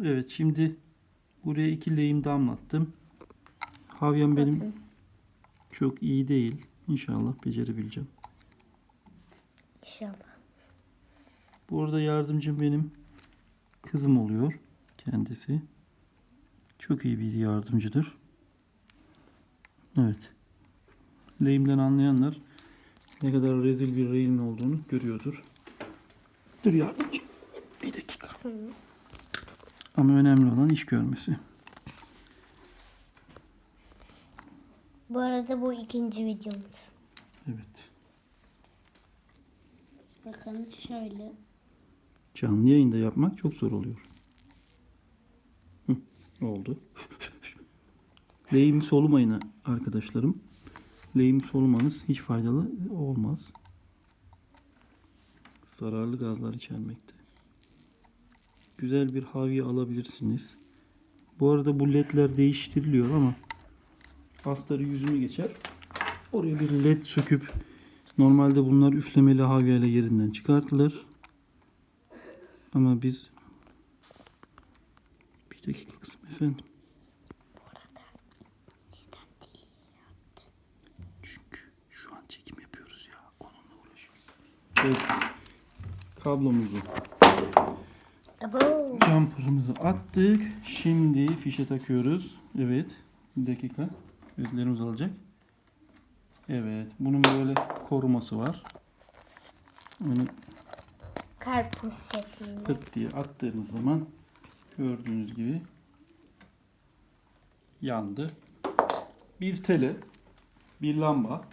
Evet şimdi buraya iki lehim damlattım. Havyam benim Bakın. çok iyi değil. İnşallah becerebileceğim. İnşallah. Bu arada yardımcım benim kızım oluyor kendisi. Çok iyi bir yardımcıdır. Evet. Lehimden anlayanlar ne kadar rezil bir rehin olduğunu görüyordur. Dur yardımcı. Bir dakika. Ama önemli olan iş görmesi. Bu arada bu ikinci videomuz. Evet. Bakın şöyle. Canlı yayında yapmak çok zor oluyor. Hı, oldu. Lehimi solumayın arkadaşlarım. Lehimi solumanız hiç faydalı olmaz. Zararlı gazlar içermekte. Güzel bir havya alabilirsiniz. Bu arada bu ledler değiştiriliyor ama astarı yüzünü geçer. Oraya bir led söküp normalde bunlar üflemeli havyayla yerinden çıkartılır. Ama biz bir dakika kızım efendim. Çünkü şu an çekim yapıyoruz ya. Onunla. Evet. Kablomuzu, Abo. jumper'ımızı attık. Şimdi fişe takıyoruz. Evet. Bir dakika. Gözlerimiz alacak. Evet. Bunun böyle koruması var. Onu Karpuz şeklinde. pıt diye attığımız zaman gördüğünüz gibi yandı. Bir tele, bir lamba,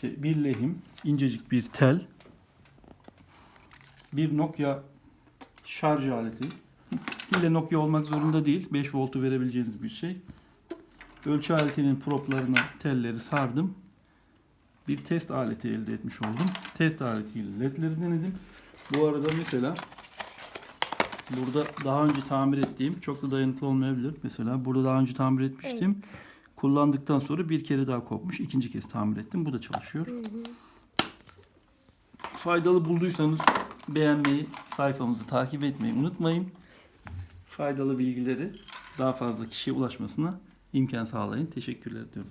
şey, bir lehim, incecik bir tel, bir Nokia şarj aleti. İlle Nokia olmak zorunda değil. 5 voltu verebileceğiniz bir şey. Ölçü aletinin proplarına telleri sardım. Bir test aleti elde etmiş oldum. Test aletiyle ledleri denedim. Bu arada mesela burada daha önce tamir ettiğim çok da dayanıklı olmayabilir. Mesela burada daha önce tamir etmiştim. Kullandıktan sonra bir kere daha kopmuş. İkinci kez tamir ettim. Bu da çalışıyor. Faydalı bulduysanız beğenmeyi, sayfamızı takip etmeyi unutmayın. Faydalı bilgileri daha fazla kişiye ulaşmasına imkan sağlayın. Teşekkürler diyorum.